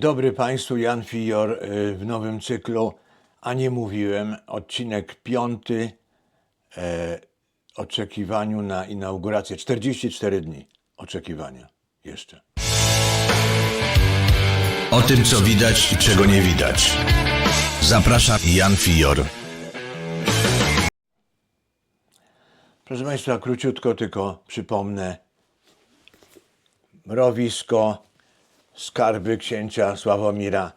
Dobry Państwu, Jan Fior y, w nowym cyklu, a nie mówiłem, odcinek piąty, e, oczekiwaniu na inaugurację, 44 dni oczekiwania jeszcze. O tym, co widać i czego nie widać. Zaprasza Jan Fior. Proszę Państwa, króciutko tylko przypomnę Mrowisko, Skarby księcia Sławomira,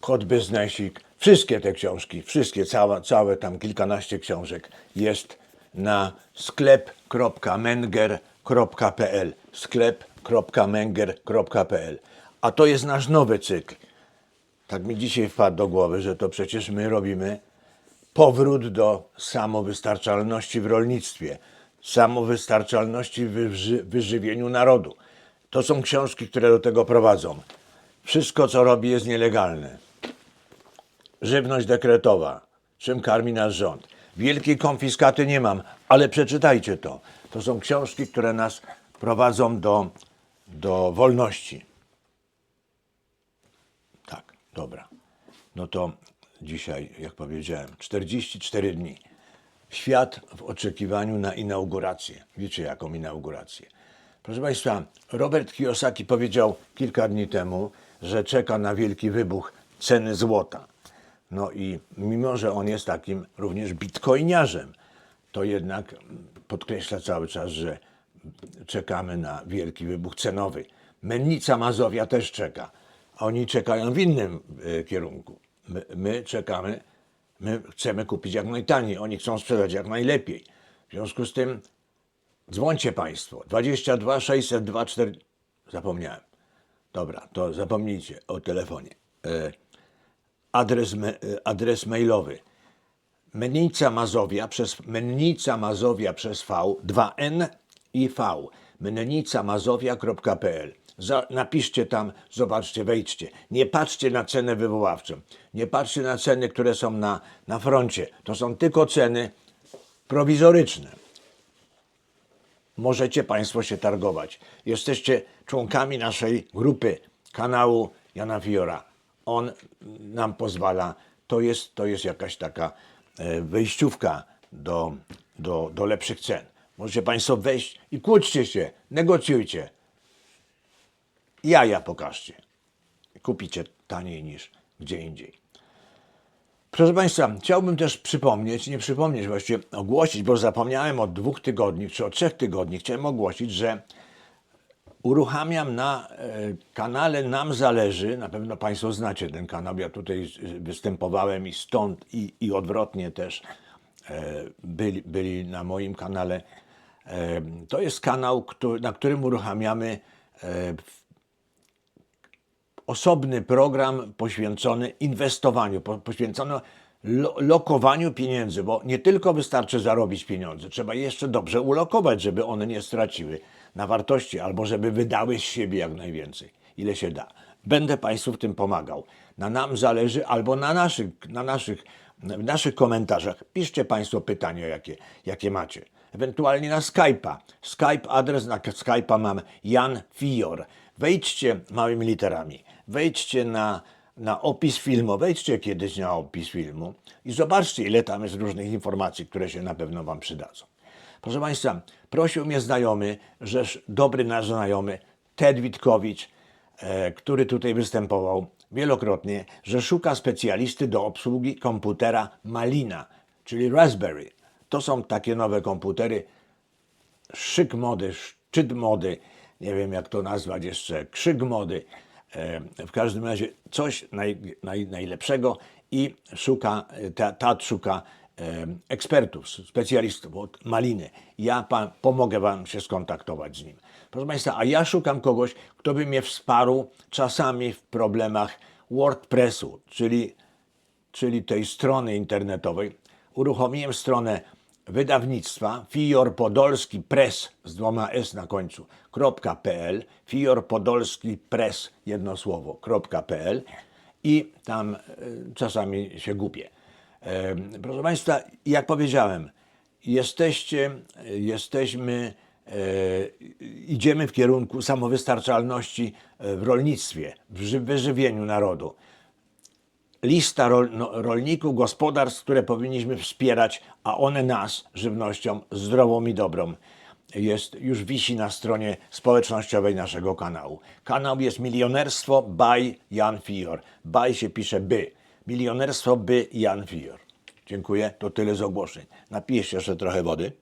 Kot Beznesik, wszystkie te książki, wszystkie, całe, całe tam kilkanaście książek jest na sklep.menger.pl sklep.menger.pl A to jest nasz nowy cykl. Tak mi dzisiaj wpadł do głowy, że to przecież my robimy powrót do samowystarczalności w rolnictwie, samowystarczalności w wyży- wyżywieniu narodu. To są książki, które do tego prowadzą. Wszystko, co robi, jest nielegalne. Żywność dekretowa, czym karmi nasz rząd. Wielkiej konfiskaty nie mam, ale przeczytajcie to. To są książki, które nas prowadzą do, do wolności. Tak, dobra. No to dzisiaj, jak powiedziałem, 44 dni. Świat w oczekiwaniu na inaugurację. Wiecie, jaką inaugurację? Proszę Państwa, Robert Kiyosaki powiedział kilka dni temu, że czeka na wielki wybuch ceny złota. No i mimo, że on jest takim również bitcoiniarzem, to jednak podkreśla cały czas, że czekamy na wielki wybuch cenowy. Mennica Mazowia też czeka, oni czekają w innym e, kierunku. My, my czekamy, my chcemy kupić jak najtaniej, oni chcą sprzedać jak najlepiej. W związku z tym dzwońcie Państwo. 22 602 4... Zapomniałem. Dobra, to zapomnijcie o telefonie. E, adres, me, e, adres mailowy Mennica Mazowia przez Mennica Mazowia przez V 2N i V mennicamazowia.pl Za, Napiszcie tam, zobaczcie, wejdźcie. Nie patrzcie na cenę wywoławczą. Nie patrzcie na ceny, które są na, na froncie. To są tylko ceny prowizoryczne. Możecie Państwo się targować. Jesteście członkami naszej grupy kanału Jana Fiora. On nam pozwala, to jest, to jest jakaś taka e, wejściówka do, do, do lepszych cen. Możecie Państwo wejść i kłóćcie się, negocjujcie. Jaja pokażcie. Kupicie taniej niż gdzie indziej. Proszę Państwa, chciałbym też przypomnieć, nie przypomnieć, właściwie ogłosić, bo zapomniałem od dwóch tygodni, czy od trzech tygodni, chciałem ogłosić, że uruchamiam na e, kanale Nam Zależy, na pewno Państwo znacie ten kanał, ja tutaj e, występowałem i stąd i, i odwrotnie też e, byli, byli na moim kanale. To jest kanał, na którym uruchamiamy osobny program poświęcony inwestowaniu, po- poświęcony lo, lokowaniu pieniędzy, bo nie tylko wystarczy zarobić pieniądze, trzeba je jeszcze dobrze ulokować, żeby one nie straciły na wartości albo żeby wydały z siebie jak najwięcej, ile się da. Będę Państwu w tym pomagał. Na nam zależy albo na naszych, na naszych, w naszych komentarzach. Piszcie Państwo pytania, jakie, jakie macie. Ewentualnie na Skype'a. Skype, adres na Skype'a mam Jan Fior. Wejdźcie małymi literami. Wejdźcie na, na opis filmu. Wejdźcie kiedyś na opis filmu i zobaczcie, ile tam jest różnych informacji, które się na pewno Wam przydadzą. Proszę Państwa, prosił mnie znajomy, rzesz dobry nasz znajomy, Ted Witkowicz, e, który tutaj występował wielokrotnie, że szuka specjalisty do obsługi komputera Malina, czyli Raspberry. To są takie nowe komputery, szyk mody, szczyt mody, nie wiem jak to nazwać jeszcze, krzyk mody. E, W każdym razie coś naj, naj, najlepszego i szuka, ta szuka e, ekspertów, specjalistów od Maliny. Ja pan, pomogę Wam się skontaktować z nim. Proszę Państwa, a ja szukam kogoś, kto by mnie wsparł czasami w problemach WordPressu, czyli czyli tej strony internetowej, uruchomiłem stronę wydawnictwa Fior Podolski Press z dwoma S na końcu .pl Fior Podolski Press jedno słowo .pl i tam e, czasami się gubię. E, Proszę Państwa, jak powiedziałem, jesteście, jesteśmy idziemy w kierunku samowystarczalności e, w rolnictwie, w ży- wyżywieniu narodu. Lista rol, no, rolników, gospodarstw, które powinniśmy wspierać, a one nas żywnością zdrową i dobrą. Jest, już wisi na stronie społecznościowej naszego kanału. Kanał jest Milionerstwo by Jan Fior. By się pisze by. Milionerstwo by Jan Fior. Dziękuję, to tyle z ogłoszeń. Napiję się jeszcze trochę wody.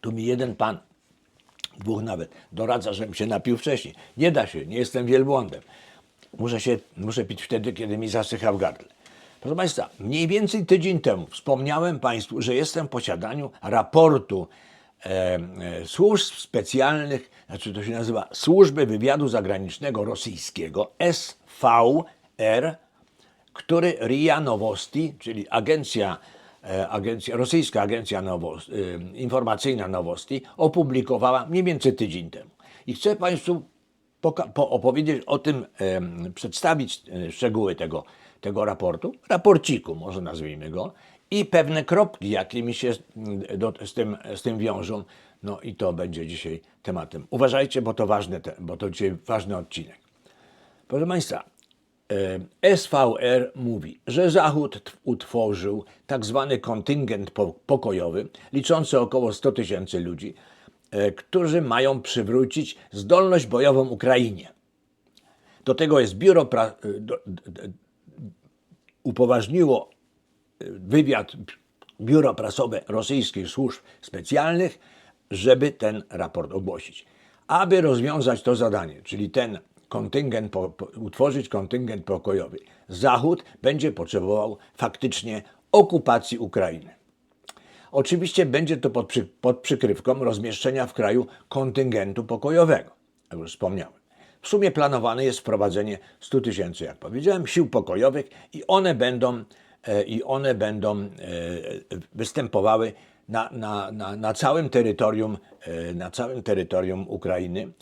Tu mi jeden pan, dwóch nawet, doradza, żebym się napił wcześniej. Nie da się, nie jestem wielbłądem. Muszę, się, muszę pić wtedy, kiedy mi zasycha w gardle. Proszę Państwa, mniej więcej tydzień temu wspomniałem Państwu, że jestem w posiadaniu raportu e, e, służb specjalnych, znaczy to się nazywa Służby Wywiadu Zagranicznego Rosyjskiego, SVR, który RIA Nowosti, czyli agencja, e, agencja rosyjska agencja e, informacyjna Nowosti, opublikowała mniej więcej tydzień temu. I chcę Państwu opowiedzieć o tym, przedstawić e, szczegóły tego, tego raportu, raporciku może nazwijmy go, i pewne kropki, jakie mi się mm, do, z, tym, z tym wiążą. No i to będzie dzisiaj tematem. Uważajcie, bo to ważne, bo to dzisiaj ważny odcinek. Proszę Państwa, e, SVR mówi, że Zachód utworzył tak zwany kontyngent po- pokojowy, liczący około 100 tysięcy ludzi, którzy mają przywrócić zdolność bojową Ukrainie. Do tego jest biuro, pra- e, upoważniło e, wywiad, biuro prasowe rosyjskich służb specjalnych, żeby ten raport ogłosić. Aby rozwiązać to zadanie, czyli ten kontyngent, po, utworzyć kontyngent pokojowy, Zachód będzie potrzebował faktycznie okupacji Ukrainy. Oczywiście będzie to pod, przy, pod przykrywką rozmieszczenia w kraju kontyngentu pokojowego, jak już wspomniałem. W sumie planowane jest wprowadzenie 100 tysięcy, jak powiedziałem, sił pokojowych i one będą, e, i one będą e, występowały na, na, na, na całym terytorium, e, na całym terytorium Ukrainy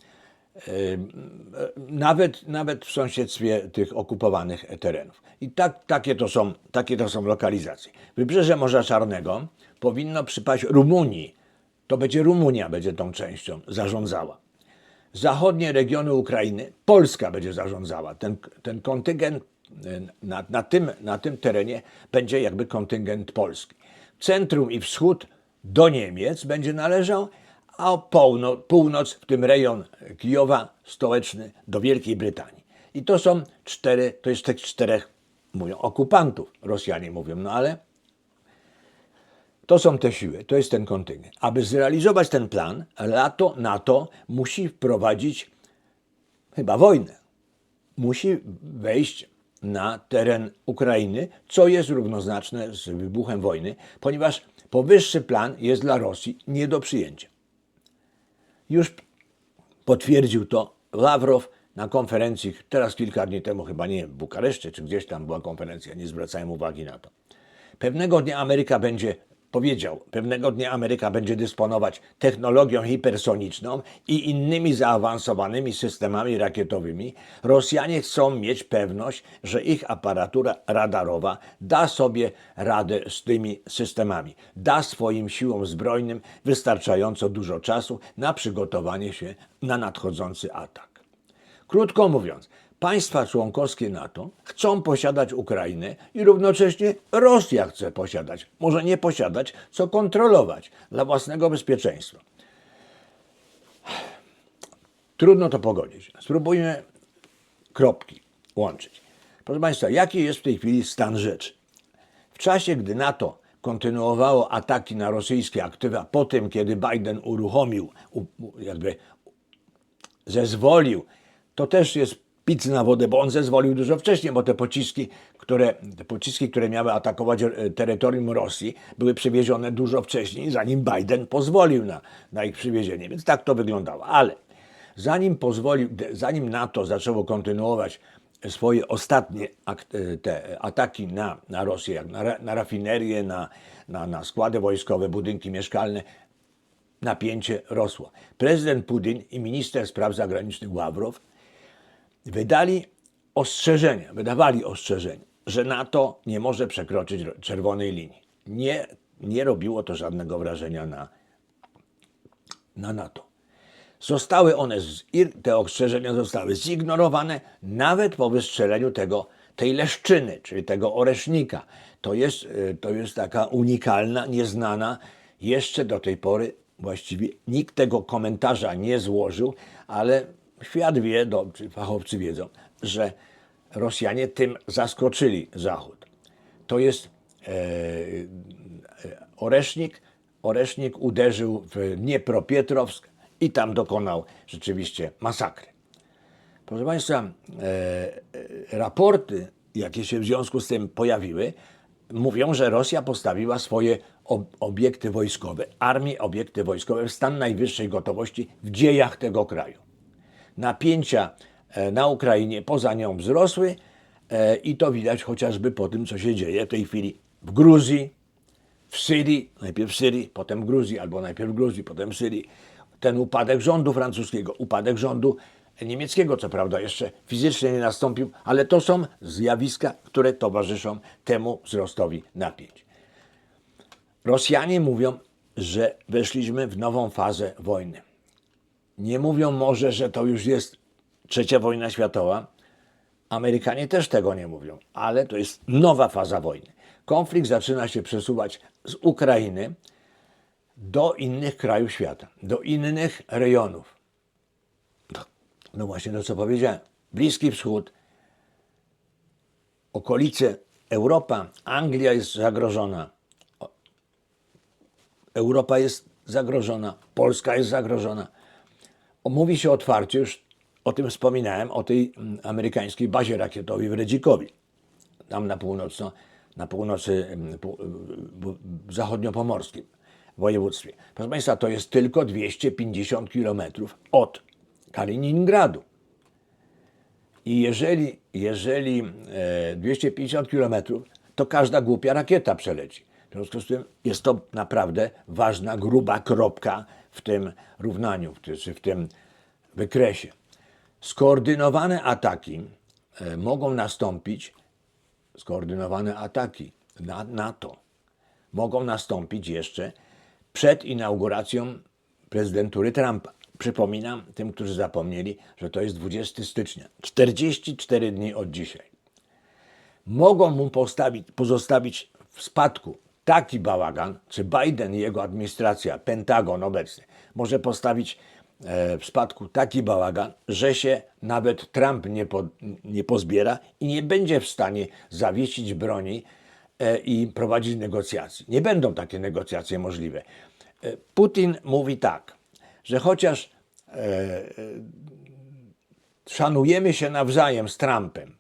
nawet, nawet w sąsiedztwie tych okupowanych terenów. I tak, takie, to są, takie to są lokalizacje. Wybrzeże Morza Czarnego powinno przypaść Rumunii. To będzie Rumunia, będzie tą częścią zarządzała. Zachodnie regiony Ukrainy Polska będzie zarządzała. Ten, ten kontyngent e, na, na, tym, na tym terenie będzie jakby kontyngent polski. Centrum i wschód do Niemiec będzie należał, a połno, północ, w tym rejon Kijowa, stołeczny, do Wielkiej Brytanii. I to są cztery, to jest tych czterech, mówią, okupantów. Rosjanie mówią, no ale to są te siły, to jest ten kontyngent. Aby zrealizować ten plan, lato NATO musi wprowadzić chyba wojnę. Musi wejść na teren Ukrainy, co jest równoznaczne z wybuchem wojny, ponieważ powyższy plan jest dla Rosji nie do przyjęcia. Już potwierdził to Ławrow na konferencji, teraz kilka dni temu, chyba nie w Bukareszcie, czy gdzieś tam była konferencja, nie zwracałem uwagi na to. Pewnego dnia Ameryka będzie, powiedział, pewnego dnia Ameryka będzie dysponować technologią hipersoniczną i innymi zaawansowanymi systemami rakietowymi. Rosjanie chcą mieć pewność, że ich aparatura radarowa da sobie radę z tymi systemami, da swoim siłom zbrojnym wystarczająco dużo czasu na przygotowanie się na nadchodzący atak. Krótko mówiąc, państwa członkowskie NATO chcą posiadać Ukrainę i równocześnie Rosja chce posiadać. Może nie posiadać, co kontrolować dla własnego bezpieczeństwa. Trudno to pogodzić. Spróbujmy kropki łączyć. Proszę Państwa, jaki jest w tej chwili stan rzeczy? W czasie, gdy NATO kontynuowało ataki na rosyjskie aktywa po tym, kiedy Biden uruchomił, jakby zezwolił, to też jest pic na wodę, bo on zezwolił dużo wcześniej, bo te pociski, które, te pociski, które miały atakować e, terytorium Rosji, były przywiezione dużo wcześniej, zanim Biden pozwolił na, na ich przywiezienie. Więc tak to wyglądało. Ale zanim pozwolił, zanim NATO zaczęło kontynuować swoje ostatnie e, te ataki na, na Rosję, jak na, na rafinerię, na, na, na składy wojskowe, budynki mieszkalne, napięcie rosło. Prezydent Putin i minister spraw zagranicznych Ławrow wydali ostrzeżenia, wydawali ostrzeżenia, że NATO nie może przekroczyć ro- czerwonej linii. Nie, nie robiło to żadnego wrażenia na na NATO. Zostały one, te ostrzeżenia zostały zignorowane nawet po wystrzeleniu tego, tej leszczyny, czyli tego oresznika. To jest, y, to jest taka unikalna, nieznana, jeszcze do tej pory właściwie nikt tego komentarza nie złożył, ale świat wie, do, czy fachowcy wiedzą, że Rosjanie tym zaskoczyli Zachód. To jest e, e, Oresznik. Oresznik uderzył w Dniepropietrowsk i tam dokonał rzeczywiście masakry. Proszę Państwa, e, e, raporty, jakie się w związku z tym pojawiły, mówią, że Rosja postawiła swoje ob- obiekty wojskowe, armię, obiekty wojskowe w stan najwyższej gotowości w dziejach tego kraju. Napięcia e, na Ukrainie poza nią wzrosły e, i to widać chociażby po tym, co się dzieje w tej chwili w Gruzji, w Syrii, najpierw w Syrii, potem w Gruzji, albo najpierw w Gruzji, potem w Syrii. Ten upadek rządu francuskiego, upadek rządu niemieckiego, co prawda jeszcze fizycznie nie nastąpił, ale to są zjawiska, które towarzyszą temu wzrostowi napięć. Rosjanie mówią, że weszliśmy w nową fazę wojny. Nie mówią może, że to już jest trzecia wojna światowa. Amerykanie też tego nie mówią, ale to jest nowa faza wojny. Konflikt zaczyna się przesuwać z Ukrainy do innych krajów świata, do innych rejonów. No właśnie to, co powiedziałem. Bliski Wschód, okolice Europa, Anglia jest zagrożona. Europa jest zagrożona, Polska jest zagrożona. Mówi się otwarcie, już o tym wspominałem, o tej mm, amerykańskiej bazie rakietowej w Redzikowi, tam na północno, na północy, mm, w zachodniopomorskim województwie. Proszę Państwa, to jest tylko 250 kilometrów od Kaliningradu. I jeżeli, jeżeli e, 250 kilometrów, to każda głupia rakieta przeleci. W związku z tym jest to naprawdę ważna, gruba kropka w tym równaniu, czy w tym wykresie. Skoordynowane ataki e, mogą nastąpić, skoordynowane ataki na NATO mogą nastąpić jeszcze przed inauguracją prezydentury Trumpa. Przypominam tym, którzy zapomnieli, że to jest 20 stycznia, 44 dni od dzisiaj. Mogą mu postawić, pozostawić w spadku taki bałagan, czy Biden i jego administracja, Pentagon obecny, może postawić e, w spadku taki bałagan, że się nawet Trump nie, po, nie pozbiera i nie będzie w stanie zawiesić broni e, i prowadzić negocjacji. Nie będą takie negocjacje możliwe. E, Putin mówi tak, że chociaż szanujemy się nawzajem z Trumpem,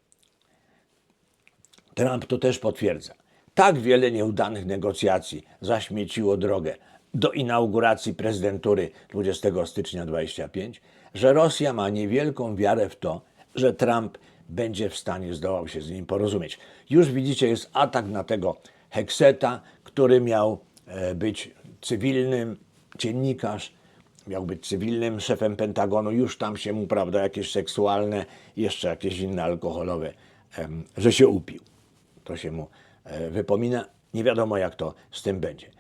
Trump to też potwierdza. Tak wiele nieudanych negocjacji zaśmieciło drogę do inauguracji prezydentury 20 stycznia 25, że Rosja ma niewielką wiarę w to, że Trump będzie w stanie zdołał się z nim porozumieć. Już widzicie, jest atak na tego Hekseta, który miał e, być cywilnym dziennikarz, miał być cywilnym szefem Pentagonu, już tam się mu, prawda, jakieś seksualne, jeszcze jakieś inne alkoholowe, że się upił. To się mu wypomina. Nie wiadomo, jak to z tym będzie.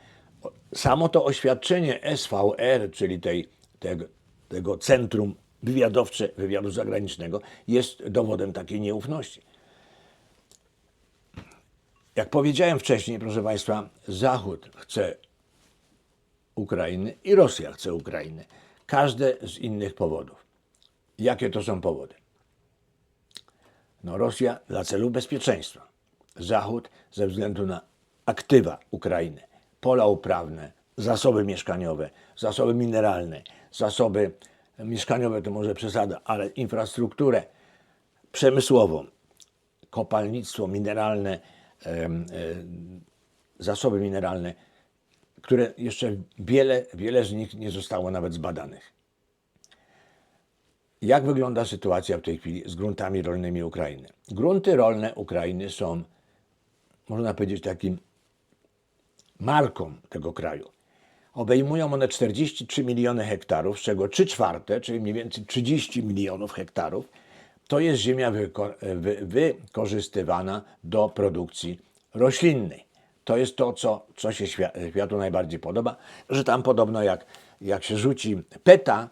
Samo to oświadczenie SVR, czyli tej, tego, tego Centrum Wywiadowcze Wywiadu Zagranicznego, jest dowodem takiej nieufności. Jak powiedziałem wcześniej, proszę Państwa, Zachód chce Ukrainy i Rosja chce Ukrainy. Każde z innych powodów. Jakie to są powody? No Rosja dla celów bezpieczeństwa. Zachód ze względu na aktywa Ukrainy, pola uprawne, zasoby mieszkaniowe, zasoby mineralne, zasoby mieszkaniowe to może przesada, ale infrastrukturę przemysłową, kopalnictwo mineralne, zasoby mineralne, które jeszcze wiele, wiele z nich nie zostało nawet zbadanych. Jak wygląda sytuacja w tej chwili z gruntami rolnymi Ukrainy? Grunty rolne Ukrainy są, można powiedzieć, takim marką tego kraju. Obejmują one 43 miliony hektarów, z czego 3 czwarte, czyli mniej więcej 30 milionów hektarów, to jest ziemia wyko- wy- wykorzystywana do produkcji roślinnej. To jest to, co, co się świa- światu najbardziej podoba, że tam podobno jak, jak się rzuci peta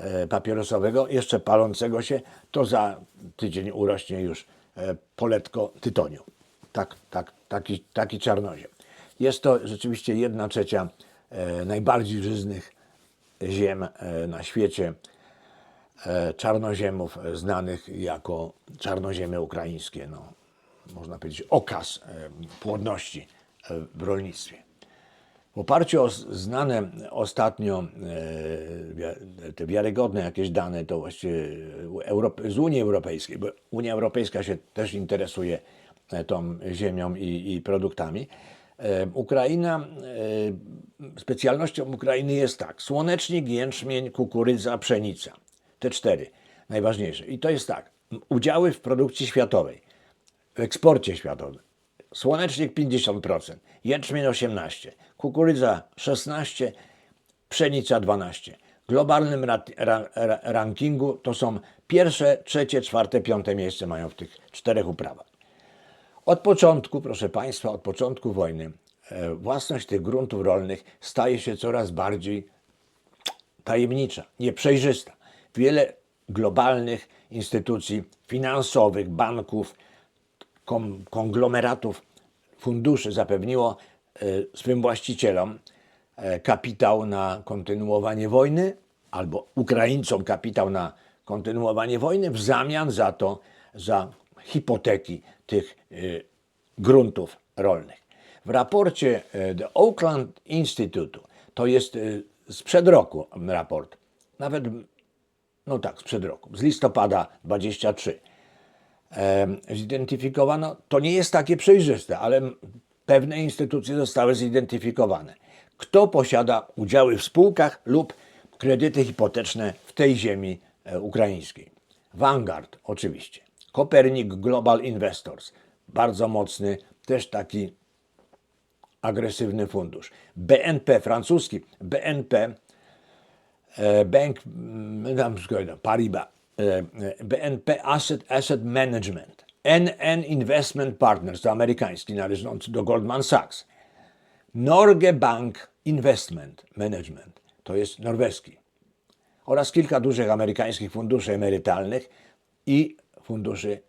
e, papierosowego, jeszcze palącego się, to za tydzień urośnie już e, poletko tytoniu. Tak, tak, taki, taki czarnoziem. Jest to rzeczywiście jedna trzecia e, najbardziej żyznych ziem e, na świecie e, czarnoziemów znanych jako czarnoziemy ukraińskie. No, można powiedzieć okaz e, płodności e, w rolnictwie. W oparciu o znane ostatnio e, te wiarygodne jakieś dane, to właściwie Europ- z Unii Europejskiej, bo Unia Europejska się też interesuje tą ziemią i, i produktami. E, Ukraina, e, specjalnością Ukrainy jest tak, słonecznik, jęczmień, kukurydza, pszenica. Te cztery najważniejsze. I to jest tak, udziały w produkcji światowej w eksporcie światowym. Słonecznik 50%, jęczmień 18%, kukurydza 16%, pszenica 12%. W globalnym ra- ra- rankingu to są pierwsze, trzecie, czwarte, piąte miejsce mają w tych czterech uprawach. Od początku, proszę Państwa, od początku wojny e, własność tych gruntów rolnych staje się coraz bardziej tajemnicza, nieprzejrzysta. Wiele globalnych instytucji finansowych, banków, konglomeratów, funduszy zapewniło e, swym właścicielom e, kapitał na kontynuowanie wojny, albo Ukraińcom kapitał na kontynuowanie wojny w zamian za to, za hipoteki tych e, gruntów rolnych. W raporcie e, The Oakland Institute, to jest e, sprzed roku raport, nawet, no tak, sprzed roku, z listopada 23, em, zidentyfikowano, to nie jest takie przejrzyste, ale pewne instytucje zostały zidentyfikowane. Kto posiada udziały w spółkach lub kredyty hipoteczne w tej ziemi e, ukraińskiej? Vanguard, oczywiście. Copernic Global Investors, bardzo mocny, też taki agresywny fundusz. BNP, francuski. BNP, e, Bank mm, Paribas, e, e, BNP Asset, Asset Management, NN Investment Partners, to amerykański, należący do Goldman Sachs, Norge Bank Investment Management, to jest norweski, oraz kilka dużych amerykańskich funduszy emerytalnych i funduszy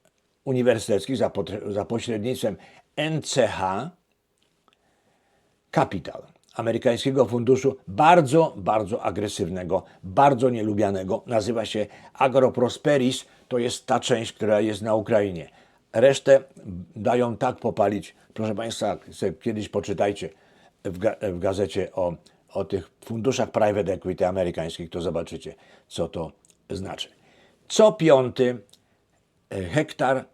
uniwersyteckich za, za pośrednictwem NCH, Capital, amerykańskiego funduszu bardzo, bardzo agresywnego, bardzo nielubianego. Nazywa się Agroprosperis, to jest ta część, która jest na Ukrainie. Resztę dają tak popalić. Proszę Państwa, kiedyś poczytajcie w, ga- w gazecie o, o tych funduszach private equity amerykańskich, to zobaczycie, co to znaczy. Co piąty hektar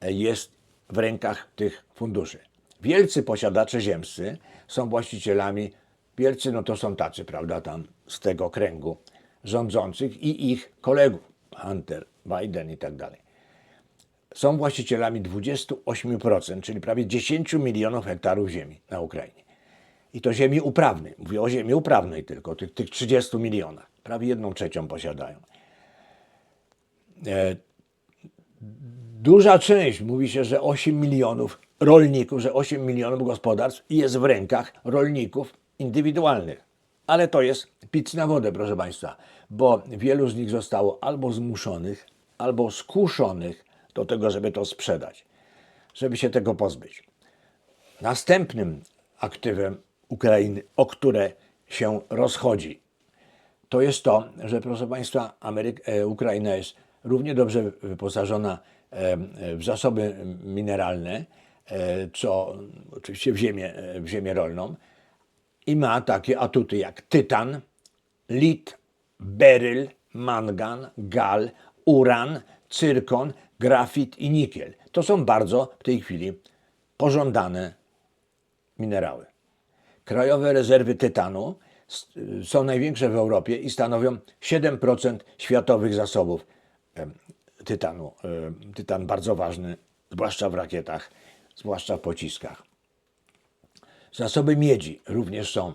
e, jest w rękach tych funduszy. Wielcy posiadacze ziemscy są właścicielami, wielcy no to są tacy, prawda, tam z tego kręgu rządzących i ich kolegów, Hunter, Biden i tak dalej. Są właścicielami 28%, czyli prawie 10 milionów hektarów ziemi na Ukrainie. I to ziemi uprawnej. Mówię o ziemi uprawnej tylko, tych, tych 30 milionach. Prawie jedną trzecią posiadają. E, duża część, mówi się, że 8 milionów rolników, że 8 milionów gospodarstw jest w rękach rolników indywidualnych. Ale to jest pic na wodę, proszę Państwa, bo wielu z nich zostało albo zmuszonych, albo skuszonych do tego, żeby to sprzedać, żeby się tego pozbyć. Następnym aktywem Ukrainy, o które się rozchodzi, to jest to, że proszę Państwa, Ameryk- e, Ukraina jest równie dobrze wyposażona w zasoby mineralne, e, co oczywiście w ziemię, e, w ziemię rolną i ma takie atuty jak tytan, lit, beryl, mangan, gal, uran, cyrkon, grafit i nikiel. To są bardzo w tej chwili pożądane minerały. Krajowe rezerwy tytanu są największe w Europie i stanowią 7% światowych zasobów tytanu. Em, Tytan bardzo ważny, zwłaszcza w rakietach, zwłaszcza w pociskach. Zasoby miedzi również są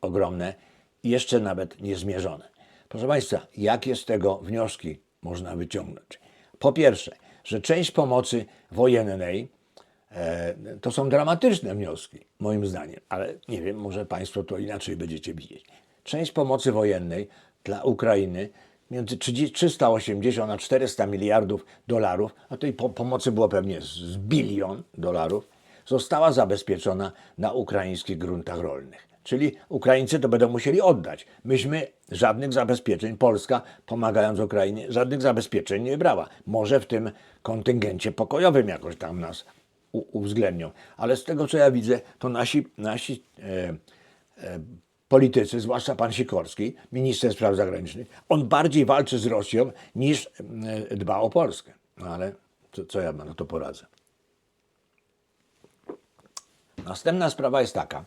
ogromne i jeszcze nawet niezmierzone. Proszę Państwa, jakie z tego wnioski można wyciągnąć? Po pierwsze, że część pomocy wojennej e, to są dramatyczne wnioski, moim zdaniem, ale nie wiem, może Państwo to inaczej będziecie widzieć. część pomocy wojennej dla Ukrainy między 30 380 a 400 miliardów dolarów, a tej po pomocy było pewnie z- bilion dolarów, została zabezpieczona na ukraińskich gruntach rolnych. Czyli Ukraińcy to będą musieli oddać. Myśmy żadnych zabezpieczeń, Polska pomagając Ukrainie, żadnych zabezpieczeń nie brała. Może w tym kontyngencie pokojowym jakoś tam nas uwzględnią. Ale z tego, co ja widzę, to nasi, nasi e, e, politycy, zwłaszcza pan Sikorski, minister spraw zagranicznych, on bardziej walczy z Rosją niż e, dba o Polskę. No ale co, co ja na to poradzę? Następna sprawa jest taka,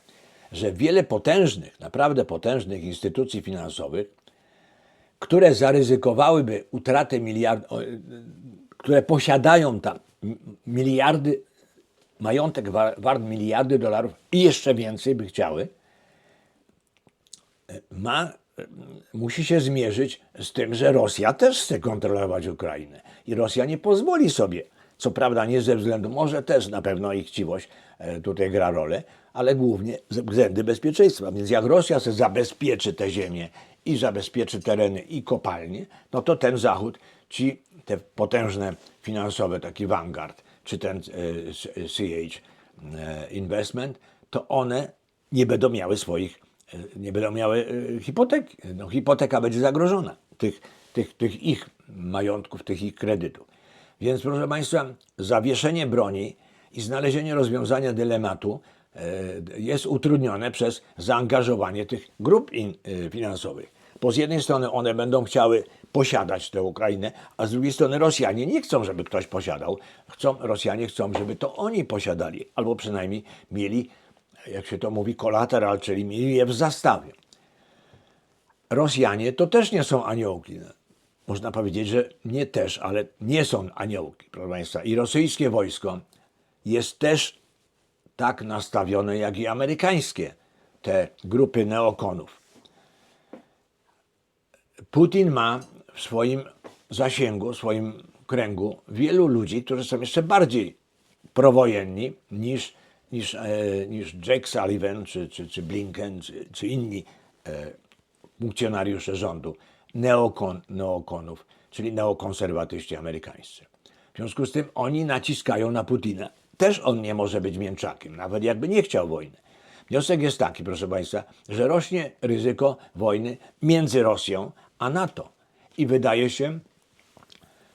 że wiele potężnych, naprawdę potężnych instytucji finansowych, które zaryzykowałyby utratę miliardów, które posiadają tam miliardy, majątek wa- wart miliardy dolarów i jeszcze więcej by chciały, e, ma, musi się zmierzyć z tym, że Rosja też chce kontrolować Ukrainę. I Rosja nie pozwoli sobie, co prawda nie ze względu, może też na pewno ich chciwość e, tutaj gra rolę, ale głównie ze względy bezpieczeństwa. Więc jak Rosja sobie zabezpieczy te ziemię i zabezpieczy tereny i kopalnie, no to ten Zachód, ci te potężne finansowe, taki Vanguard, czy ten e, CH e, Investment, to one nie będą miały swoich, nie będą miały e, hipoteki. No, hipoteka będzie zagrożona, tych, tych, tych ich majątków, tych ich kredytów. Więc proszę Państwa, zawieszenie broni i znalezienie rozwiązania dylematu e, jest utrudnione przez zaangażowanie tych grup e, finansowych. Bo z jednej strony one będą chciały posiadać tę Ukrainę, a z drugiej strony Rosjanie nie chcą, żeby ktoś posiadał. Chcą, Rosjanie chcą, żeby to oni posiadali, albo przynajmniej mieli, jak się to mówi, kolateral, czyli mieli je w zastawie. Rosjanie to też nie są aniołki. Można powiedzieć, że nie też, ale nie są aniołki, proszę Państwa. I rosyjskie wojsko jest też tak nastawione, jak i amerykańskie, te grupy neokonów. Putin ma w swoim zasięgu, w swoim kręgu wielu ludzi, którzy są jeszcze bardziej prowojenni niż, niż, e, niż Jake Sullivan, czy, czy, czy Blinken, czy, czy inni e, funkcjonariusze rządu, neokon, neokonów, czyli neokonserwatyści amerykańscy. W związku z tym oni naciskają na Putina. Też on nie może być mięczakiem, nawet jakby nie chciał wojny. Wniosek jest taki, proszę Państwa, że rośnie ryzyko wojny między Rosją a NATO. I wydaje się,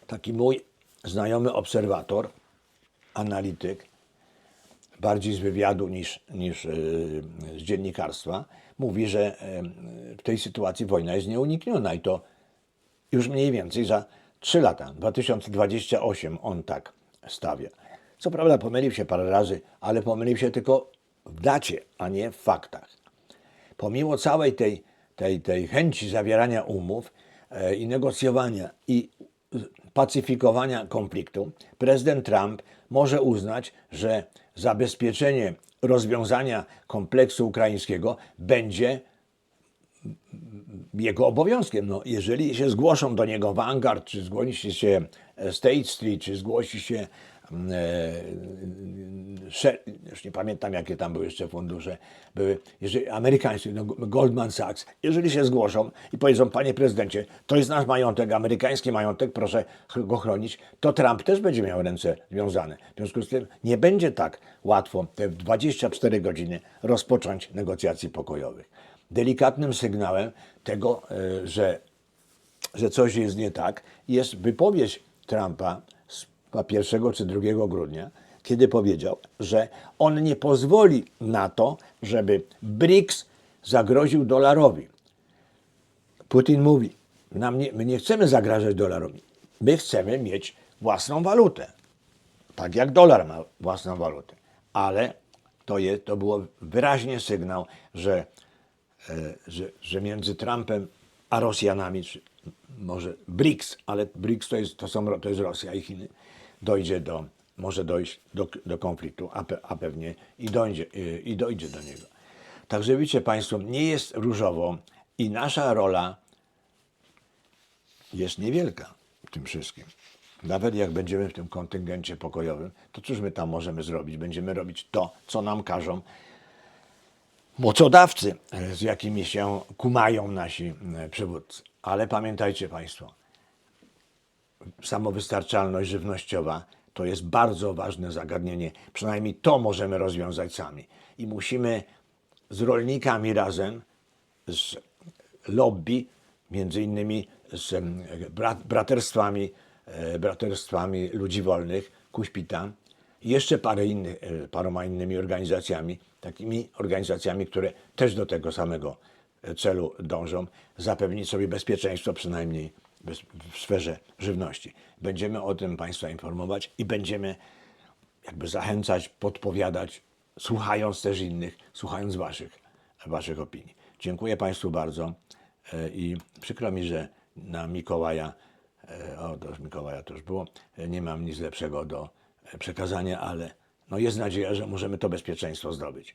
taki mój znajomy obserwator, analityk, bardziej z wywiadu niż, niż yy, z dziennikarstwa, mówi, że yy, w tej sytuacji wojna jest nieunikniona i to już mniej więcej za 3 lata, 2028 on tak stawia. Co prawda pomylił się parę razy, ale pomylił się tylko w dacie, a nie w faktach. Pomimo całej tej, tej, tej chęci zawierania umów e, i negocjowania i pacyfikowania konfliktu, prezydent Trump może uznać, że zabezpieczenie rozwiązania kompleksu ukraińskiego będzie jego obowiązkiem. No, jeżeli się zgłoszą do niego Vanguard, czy zgłosi się State Street, czy zgłosi się już nie pamiętam jakie tam były jeszcze fundusze, były jeżeli, amerykańskie, no, Goldman Sachs, jeżeli się zgłoszą i powiedzą, panie prezydencie, to jest nasz majątek, amerykański majątek, proszę go chronić, to Trump też będzie miał ręce związane. W związku z tym nie będzie tak łatwo te 24 godziny rozpocząć negocjacji pokojowych. Delikatnym sygnałem tego, e, że że coś jest nie tak, jest wypowiedź Trumpa chyba 1 czy 2 grudnia, kiedy powiedział, że on nie pozwoli na to, żeby BRICS zagroził dolarowi. Putin mówi, nam nie, my nie chcemy zagrażać dolarowi, my chcemy mieć własną walutę. Tak jak dolar ma własną walutę. Ale to, jest, to było wyraźnie sygnał, że e, że, że między Trumpem a Rosjanami, czy może BRICS, ale BRICS to jest, to są, to jest Rosja i Chiny, dojdzie do, może dojść do, do konfliktu, a, pe, a pewnie i dojdzie, y, i dojdzie do niego. Także widzicie Państwo, nie jest różowo i nasza rola jest niewielka w tym wszystkim. Nawet jak będziemy w tym kontyngencie pokojowym, to cóż my tam możemy zrobić? Będziemy robić to, co nam każą mocodawcy, z jakimi się kumają nasi e, przywódcy. Ale pamiętajcie Państwo, samowystarczalność żywnościowa to jest bardzo ważne zagadnienie. Przynajmniej to możemy rozwiązać sami. I musimy z rolnikami razem, z lobby, między innymi z brat, braterstwami, e, braterstwami ludzi wolnych, Kuśpita, i jeszcze parę innych, e, paroma innymi organizacjami, takimi organizacjami, które też do tego samego e, celu dążą, zapewnić sobie bezpieczeństwo przynajmniej w sferze żywności. Będziemy o tym Państwa informować i będziemy jakby zachęcać, podpowiadać, słuchając też innych, słuchając Waszych, waszych opinii. Dziękuję Państwu bardzo e, i przykro mi, że na Mikołaja, e, o to już Mikołaja to już było, e, nie mam nic lepszego do przekazania, ale no jest nadzieja, że możemy to bezpieczeństwo zdobyć.